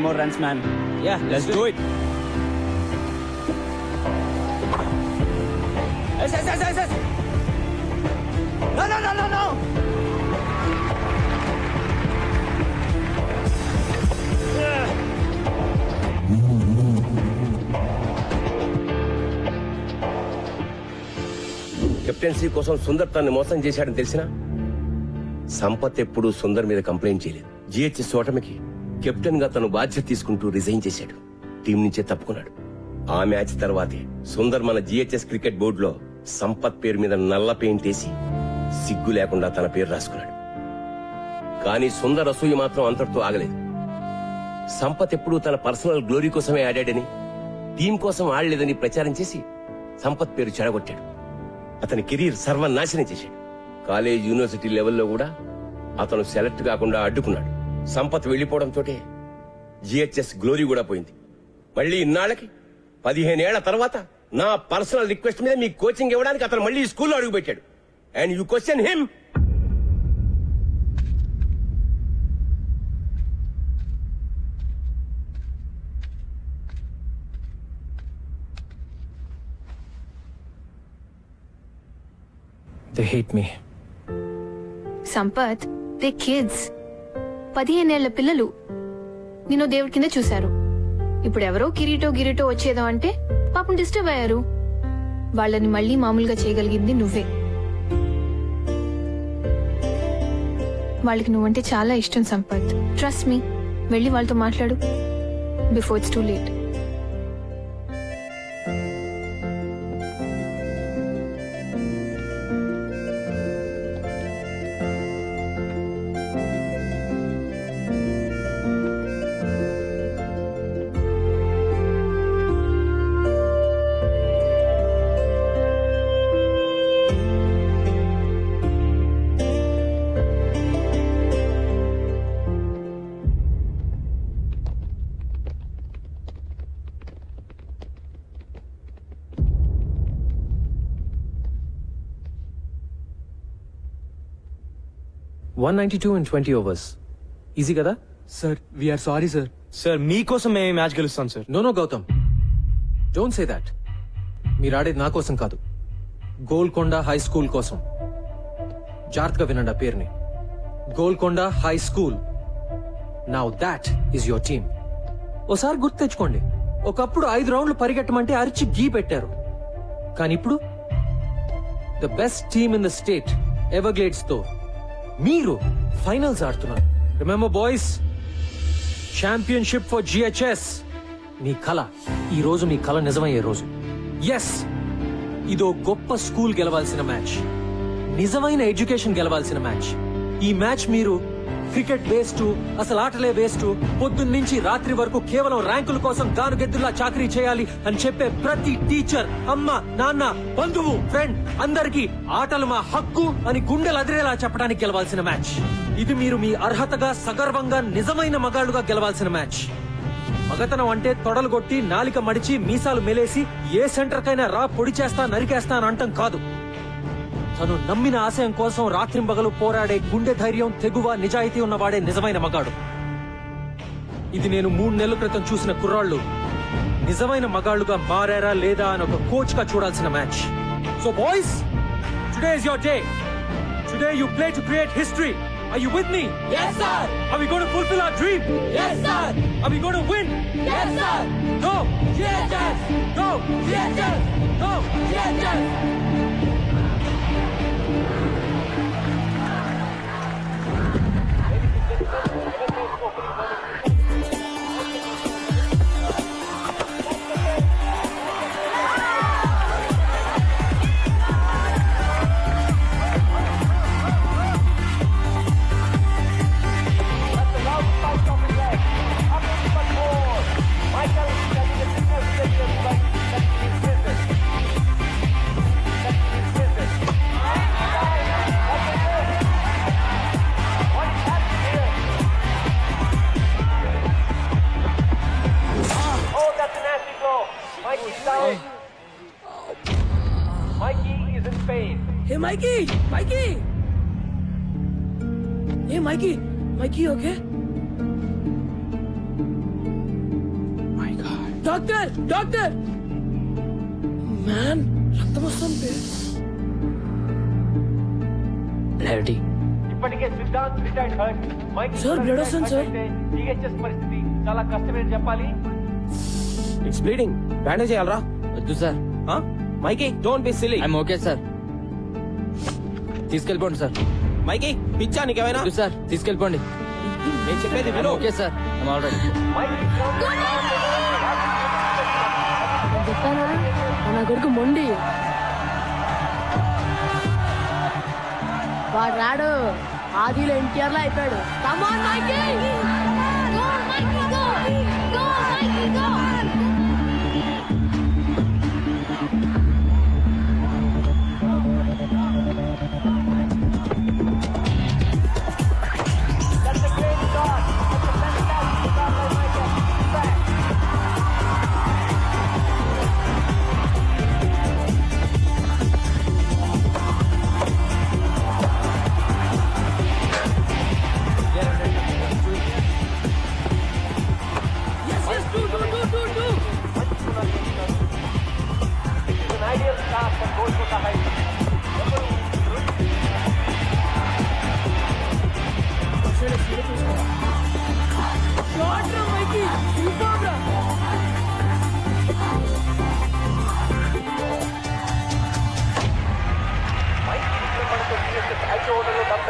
Five more runs, man. Yeah, let's do it. Yes, yes, yes, yes, yes. No, no, no, no, no. Captaincy కోసం సుందర్ తనని మోసం చేశాడని తెలిసిన సంపత్ ఎప్పుడు సుందర్ మీద కంప్లైంట్ చేయలేదు జిహెచ్ఎస్ ఓటమికి కెప్టెన్గా తను బాధ్యత తీసుకుంటూ రిజైన్ చేశాడు. టీం నుంచే తప్పుకున్నాడు. ఆ మ్యాచ్ తర్వాతే సుందర్ మన జిహెచ్ఎస్ క్రికెట్ బోర్డులో సంపత్ పేరు మీద నల్ల పెయింట్ వేసి సిగ్గు లేకుండా తన పేరు రాసుకున్నాడు. కానీ సుందర్ అసూయ మాత్రం అంతటితో ఆగలేదు. సంపత్ ఎప్పుడూ తన పర్సనల్ గ్లోరీ కోసమే ఆడాడని టీం కోసం ఆడలేదని ప్రచారం చేసి సంపత్ పేరు చెడగొట్టాడు. అతని కెరీర్ సర్వనాశనం చేశాడు. కాలేజ్ యూనివర్సిటీ లెవెల్లో కూడా అతను సెలెక్ట్ కాకుండా అడ్డుకున్నాడు. సంపత్ వెళ్ళిపోవడంతో జిహెచ్ఎస్ గ్లోరీ కూడా పోయింది. మళ్ళీ ఇన్నాళ్ళకి పదిహేనేళ్ళ తర్వాత నా పర్సనల్ రిక్వెస్ట్ మీద మీ కోచింగ్ ఇవ్వడానికి అతను మళ్ళీ ఈ స్కూల్లో అడుగుపెట్టాడు. And you question him. They hate me. Sampath they kids పదిహేనేళ్ళ పిల్లలు నిన్ను దేవుడి కింద చూశారు. ఇప్పుడు ఎవరో కిరీటో గిరీటో వచ్చేదో అంటే పాపం డిస్టర్బ్ అయ్యారు. వాళ్ళని మళ్ళీ మామూలుగా చేయగలిగింది నువ్వే. వాళ్ళకి నువ్వంటే చాలా ఇష్టం సంపత్. ట్రస్ట్ మీ వెళ్ళి వాళ్ళతో మాట్లాడు. Before it's too late one ninety two and twenty overs easy కదా? Sir we are sorry sir sir మీకోసం మేము మ్యాచ్ గెలుస్తాం sir no no Gautam don't say that మీరు ఆడేది నా కోసం కాదు. గోల్కొండ హై స్కూల్ కోసం. జాగ్రత్తగా వినండి ఆ పేరుని. Golconda high school. Now that is your team ఓసారి గుర్తు తెచ్చుకోండి. ఒకప్పుడు ఐదు రౌండ్లు పరిగెట్టమంటే అరిచి గీ పెట్టారు. కానీ ఇప్పుడు the best team in the state ఎవర్గ్లేడ్స్తో మీరు ఫైనల్స్ ఆడుతున్నారు. Remember boys championship for GHS మీ కళ ఈ రోజు మీ కళ నిజమయ్యే రోజు. ఎస్ ఇదో గొప్ప స్కూల్ గెలవాల్సిన మ్యాచ్ నిజమైన ఎడ్యుకేషన్ గెలవాల్సిన మ్యాచ్ ఈ మ్యాచ్ మీరు క్రికెట్ వేస్ట్ అసలు ఆటలే వేస్ట్. పొద్దున్న రాత్రి వరకు కేవలం ర్యాంకుల కోసం గానుగెద్దులా చాకరీ చేయాలి అని చెప్పే ప్రతి టీచర్ అమ్మ నాన్న బంధువు ఫ్రెండ్ అందరికీ ఆటలు మా హక్కు అని గుండెలు అదిరేలా చెప్పడానికి గెలవాల్సిన మ్యాచ్. ఇది మీరు మీ అర్హతగా సగర్వంగా నిజమైన మగాళ్ళుగా గెలవాల్సిన మ్యాచ్. మగతనం అంటే తొడలు కొట్టి నాలిక మడిచి మీసాలు మెలేసి ఏ సెంటర్ కైనా రా పొడి చేస్తా నరికేస్తా అని అంటం కాదు. తను నమ్మిన ఆశయం కోసం రాత్రింబగలు పోరాడే గుండె ధైర్యం తెగువ నిజాయితీ ఉన్నవాడే నిజమైన మగాడు ఇది నేను మూడు నెలల క్రితం చూసిన కుర్రాళ్ళు నిజమైన మగాళ్ళుగా మారారా లేదా అని ఒక కోచ్గా చూడాల్సిన match so boys today is your day today you play to create history are you with me Yes, sir. Are we going to fulfil our dream Yes, sir. Are we going to win Yes, sir. Go GHS. Go GHS. Go GHS. Oh, Mikey! Mikey! Hey, Mikey! Mikey, okay? Doctor doctor man రక్తం వస్తుంది clarity ఇప్పటికే Siddhant retired hurt. Mike Sir, blood వస్తుంది, sir. GHS పరిస్థితి చాలా కష్టమైన చెప్పాలి? It's bleeding bandage చేయాలరా? వద్దు sir Mikey don't be silly I'm okay sir తీసుకెళ్ళిపోండి sir. Mikey పిచ్చా నీకేమైనా? వద్దు సార్. తీసుకెళ్ళిపోండి. నేను చెప్పేది విను. Okay sir. I'm all right Mike చెప్పానా? నా కొడుకు మొండి. వాడు రాడు. ఆదిలో ఎన్టీఆర్లో అయిపోయాడు కమాన్ మైకి yes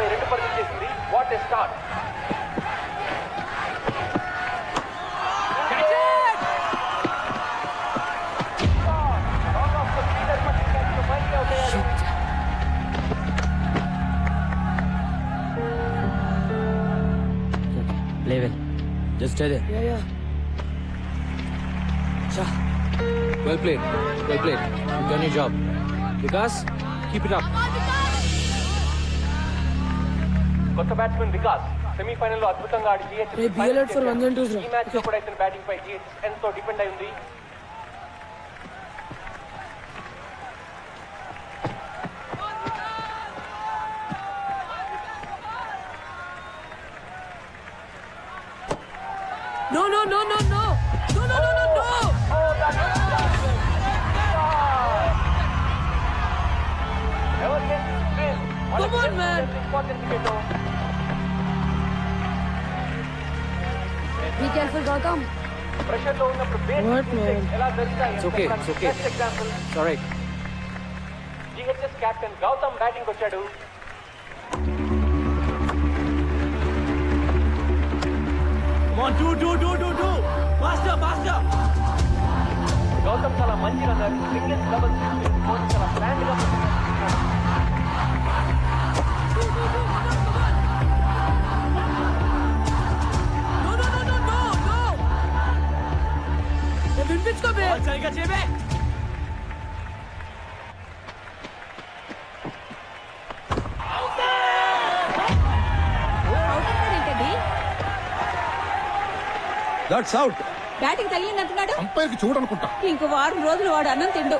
ఓవర్లలో డెబ్బై రెండు పరుగులు చేసింది what a start level just అదే ya ya well played well played you done you job Vikas keep it up కొత్త బ్యాట్స్మెన్ వికాస్ సెమీఫైనల్లో అద్భుతంగా ఆడి జిహెచ్. ఈ మ్యాచ్లో కూడా ఇతని బ్యాటింగ్ పై జిహెచ్ ఎంతో డిపెండ్ అయి ఉంది No, no, no, no, no. No, What man? It's okay, it's okay. It's alright. GHS captain Gautam batting kochadu. Come on, do, do, do, do, do. Faster, faster. Gautam chala manchi runner, singles doubles. That's out batting తగిలిందంటున్నాడు? అంపైర్కి చూడనుకుంటా. ఇంకో వారం రోజులు వాడు అన్నం తిండు.